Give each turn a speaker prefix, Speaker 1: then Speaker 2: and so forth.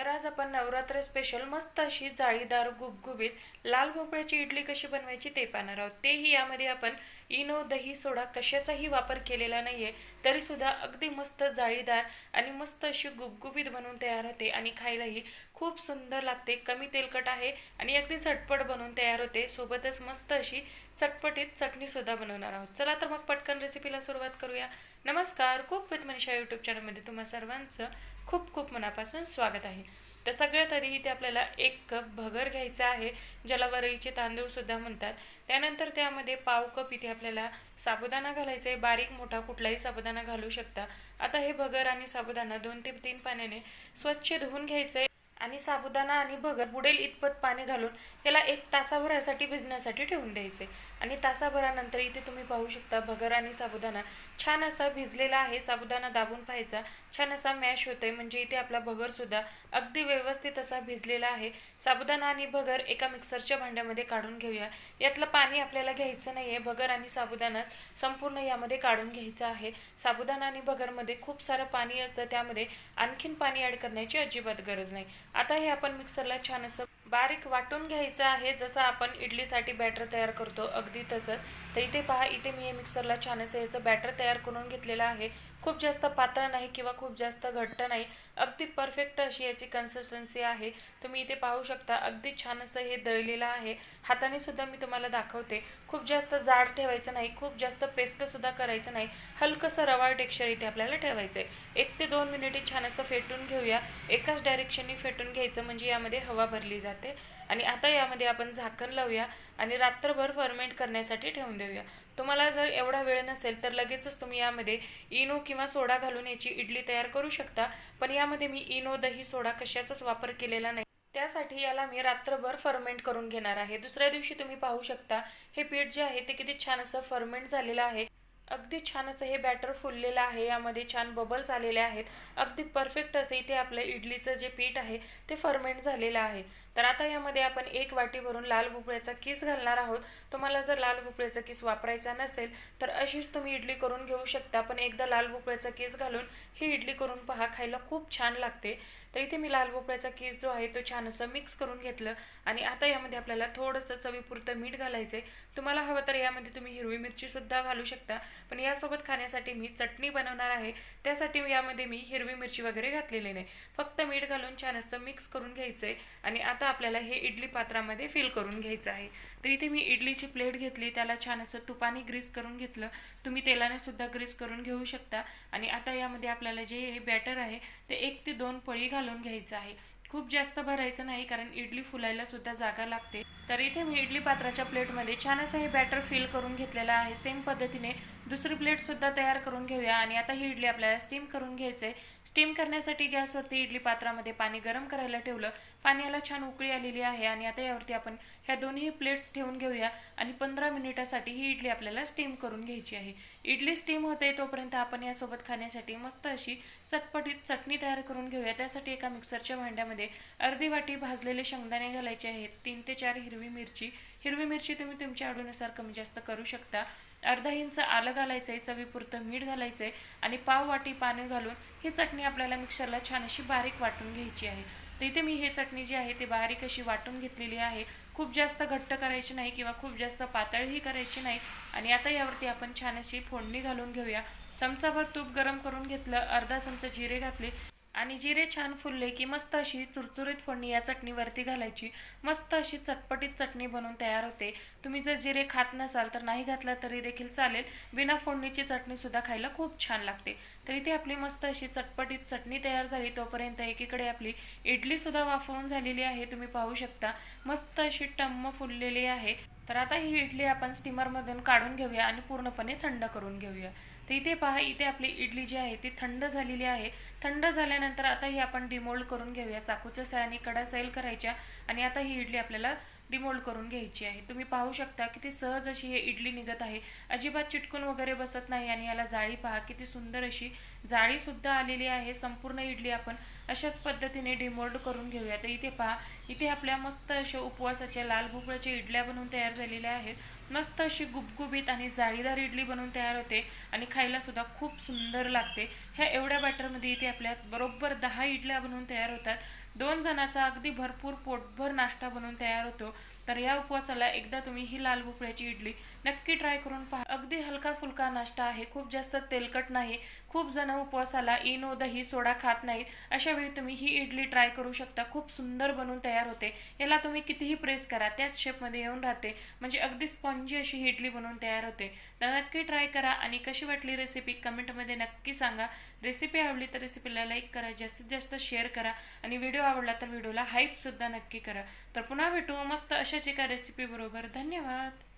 Speaker 1: तर आज आपण नवरात्र स्पेशल मस्त अशी जाळीदार गुबगुबीत लाल भोपळ्याची इडली कशी बनवायची ते पाहणार आहोत. तेही यामध्ये आपण इनो दही सोडा कशाचाही वापर केलेला नाही आहे तरीसुद्धा अगदी मस्त जाळीदार आणि मस्त अशी गुबगुबीत बनवून तयार होते आणि खायलाही खूप सुंदर लागते कमी तेलकट आहे आणि अगदी झटपट बनवून तयार होते. सोबतच मस्त अशी चटपटीत चटणीसुद्धा बनवणार आहोत. चला तर मग पटकन रेसिपीला सुरुवात करूया. नमस्कार कुक विथ मनीषा यूट्यूब चॅनलमध्ये तुम्हा सर्वांचं खूप खूप मनापासून स्वागत आहे. तर सगळ्यात आधी इथे आपल्याला एक कप भगर घ्यायचा आहे ज्याला वरईचे तांदूळसुद्धा म्हणतात. त्यानंतर त्यामध्ये पाव कप इथे आपल्याला साबुदाणा घालायचा आहे. बारीक मोठा कुठलाही साबुदाणा घालू शकता. आता हे भगर आणि साबुदाणा दोन ते तीन पाण्याने स्वच्छ धुवून घ्यायचं आहे. आणि साबुदाणा आणि भगर बुडेल इतपत पाणी घालून याला एक तासाभरासाठी भिजण्यासाठी ठेवून द्यायचे. आणि तासाभरानंतर इथे तुम्ही पाहू शकता भगर आणि साबुदाणा. छान असा भिजलेला आहे साबुदाणा दाबून पाहायचा. छान असा मॅश होतोय म्हणजे इथे आपला भगरसुद्धा अगदी व्यवस्थित असा भिजलेला आहे. साबुदाणा आणि भगर एका मिक्सरच्या भांड्यामध्ये काढून घेऊया. यातलं पाणी आपल्याला घ्यायचं नाही आहे भगर आणि साबुदाणा संपूर्ण यामध्ये काढून घ्यायचं आहे. साबुदाणा आणि भगरमध्ये खूप सारं पाणी असतं त्यामध्ये आणखीन पाणी ॲड करण्याची अजिबात गरज नाही. आता हे आपण मिक्सरला छान असं बारीक वाटून घ्यायचं आहे. जसं आपण इडलीसाठी बॅटर तयार करतो अगदी तसंच. तर इथे पहा इथे मी हे मिक्सरला छान असं याचं बॅटर तयार करून घेतलेलं आहे. खूप जास्त पातळ नाही किंवा खूप जास्त घट्ट नाही. अगदी परफेक्ट अशी याची कन्सिस्टन्सी आहे. तुम्ही इथे पाहू शकता अगदी छान असं हे दळलेलं आहे. हाताने सुद्धा मी तुम्हाला दाखवते. खूप जास्त जाड ठेवायचं नाही खूप जास्त पेस्टसुद्धा करायचं नाही. हलकंसं रवाळ टेक्स्चर इथे आपल्याला ठेवायचं आहे एक ते दोन मिनिटे छान असं फेटून घेऊया. एकाच डायरेक्शननी फेटून घ्यायचं म्हणजे यामध्ये हवा भरली जाते. आणि आता यामध्ये आपण झाकण लावूया आणि रात्रभर फर्मेंट करण्यासाठी ठेवून देऊया. तुम्हाला जर एवढा वेळ नसेल तर लगेचच तुम्ही यामध्ये इनो किंवा सोडा घालून याची इडली तयार करू शकता. पण यामध्ये मी इनो दही सोडा कशाचाच वापर केलेला नाही. त्यासाठी याला मी रात्रभर फर्मेंट करून घेणार आहे. दुसऱ्या दिवशी तुम्ही पाहू शकता हे पीठ जे आहे ते किती छान असं फर्मेंट झालेलं आहे. अगदी छान असं हे बॅटर फुललेलं आहे. यामध्ये छान बबल्स आलेले आहेत. अगदी परफेक्ट असं इथे आपलं इडलीचं जे पीठ आहे ते फर्मेंट झालेलं आहे. तर आता यामध्ये आपण एक वाटी भरून लाल भोपळ्याचा किस घालणार आहोत. तुम्हाला जर लाल भोपळ्याचा किस वापरायचा नसेल तर अशीच तुम्ही इडली करून घेऊ शकता. पण एकदा लाल भोपळ्याचा किस घालून ही इडली करून पहा खायला खूप छान लागते. तर इथे मी लाल भोपळ्याचा केस जो आहे तो छान असं मिक्स करून घेतलं. आणि आता यामध्ये आपल्याला थोडंसं चवीपुरतं मीठ घालायचं आहे तुम्हाला हवं तर यामध्ये तुम्ही हिरवी मिरचीसुद्धा घालू शकता. पण यासोबत खाण्यासाठी मी चटणी बनवणार आहे. त्यासाठी यामध्ये मी हिरवी मिरची वगैरे घातलेली नाही. फक्त मीठ घालून छान असं मिक्स करून घ्यायचं आहे आणि आता आपल्याला हे इडली पात्रामध्ये फिल करून घ्यायचं आहे. तर इथे मी इडलीची प्लेट घेतली. त्याला छान असं तुपाने ग्रीस करून घेतलं. तुम्ही तेलाने सुद्धा ग्रीस करून घेऊ शकता. आणि आता यामध्ये आपल्याला जे हे बॅटर आहे ते एक ते दोन पळी घालून घ्यायचं आहे. खूप जास्त भरायचं नाही कारण इडली फुलायला सुद्धा जागा लागते. तर इथे मी इडली पात्राच्या प्लेटमध्ये छान असं हे बॅटर फिल करून घेतलेलं आहे. सेम पद्धतीने दुसरी प्लेटसुद्धा तयार करून घेऊया. आणि आता ही इडली आपल्याला स्टीम करून घ्यायचं आहे स्टीम करण्यासाठी गॅसवरती इडली पात्रामध्ये पाणी गरम करायला ठेवलं. पाण्याला छान उकळी आलेली आहे. आणि आता यावरती आपण ह्या दोन्ही प्लेट्स ठेवून घेऊया. आणि पंधरा मिनिटासाठी ही इडली आपल्याला स्टीम करून घ्यायची आहे. इडली स्टीम होते तोपर्यंत आपण यासोबत खाण्यासाठी मस्त अशी चटपटीत चटणी तयार करून घेऊया. त्यासाठी एका मिक्सरच्या भांड्यामध्ये अर्धी वाटी भाजलेले शेंगदाणे घालायचे आहेत. तीन ते चार हिरवी मिरची. हिरवी मिरची तुम्ही तुमच्या आवडीनुसार कमी जास्त करू शकता. अर्धा इंच आलं घालायचं आहे चवीपुरतं मीठ घालायचं आहे आणि पाव वाटी पाणी घालून ही चटणी आपल्याला मिक्सरला छान अशी बारीक वाटून घ्यायची आहे. तर इथे मी हे चटणी जी आहे ती बारीक अशी वाटून घेतलेली आहे. खूप जास्त घट्ट करायची नाही किंवा खूप जास्त पातळही करायची नाही. आणि आता यावरती आपण छान अशी फोडणी घालून घेऊया. चमचाभर तूप गरम करून घेतलं अर्धा चमचा जिरे घातले. आणि जिरे छान फुलले की मस्त अशी चुरचुरीत फोडणी या चटणीवरती घालायची. मस्त अशी चटपटीत चटणी बनवून तयार होते. तुम्ही जर जिरे खात नसाल तर नाही घातला तरी देखील चालेल. बिना फोडणीची चटणीसुद्धा खायला खूप छान लागते. तर इथे आपली मस्त अशी चटपटीत चटणी तयार झाली तोपर्यंत एकीकडे आपली इडलीसुद्धा वाफवून झालेली आहे तुम्ही पाहू शकता. मस्त अशी टम्म फुललेली आहे. तर आता ही इडली आपण स्टीमरमधून काढून घेऊया आणि पूर्णपणे थंड करून घेऊया. तर इथे पहा इथे आपली इडली जी आहे ती थंड झालेली आहे. थंड झाल्यानंतर आता ही आपण डिमोल्ड करून घेऊया. चाकूच्या सहाय्याने कडा सैल करायच्या आणि आता ही इडली आपल्याला डिमोल्ड करून घ्यायची आहे. तुम्ही पाहू शकता किती सहज अशी हे इडली निघत आहे. अजिबात चिटकून वगैरे बसत नाही आणि याला जाळी पहा किती सुंदर अशी जाळीसुद्धा आलेली आहे. संपूर्ण इडली आपण अशाच पद्धतीने डिमोल्ड करून घेऊया. तर इथे पहा इथे आपल्या मस्त अशा उपवासाच्या लाल भोपळ्याच्या इडल्या बनवून तयार झालेल्या आहेत. मस्त अशी गुबगुबीत आणि जाळीदार इडली बनवून तयार होते आणि खायलासुद्धा खूप सुंदर लागते. ह्या एवढ्या बॅटरमध्ये इथे आपल्या बरोबर दहा इडल्या बनवून तयार होतात. दोन जणाचा अगदी भरपूर पोटभर नाश्ता बनवून तयार होतो. तर या उपवासाला एकदा तुम्ही ही लाल भोपळ्याची इडली नक्की ट्राय करून पहा. अगदी हलका फुलका नाश्ता आहे. खूप जास्त तेलकट नाही. खूप जण उपवासाला इनो दही सोडा खात नाहीत. अशा वेळी तुम्ही ही इडली ट्राय करू शकता. खूप सुंदर बनवून तयार होते. याला तुम्ही कितीही प्रेस करा त्याच शेपमध्ये येऊन राहते. म्हणजे अगदी स्पॉन्जी अशी ही इडली बनवून तयार होते. तर नक्की ट्राय करा आणि कशी वाटली रेसिपी कमेंटमध्ये नक्की सांगा. रेसिपी आवडली तर रेसिपीला लाईक करा. जास्तीत जास्त शेअर करा. आणि व्हिडिओ आवडला तर व्हिडिओला हाईपसुद्धा नक्की करा. तर पुन्हा भेटू. मस्त अशाच एका रेसिपी बरोबर. धन्यवाद.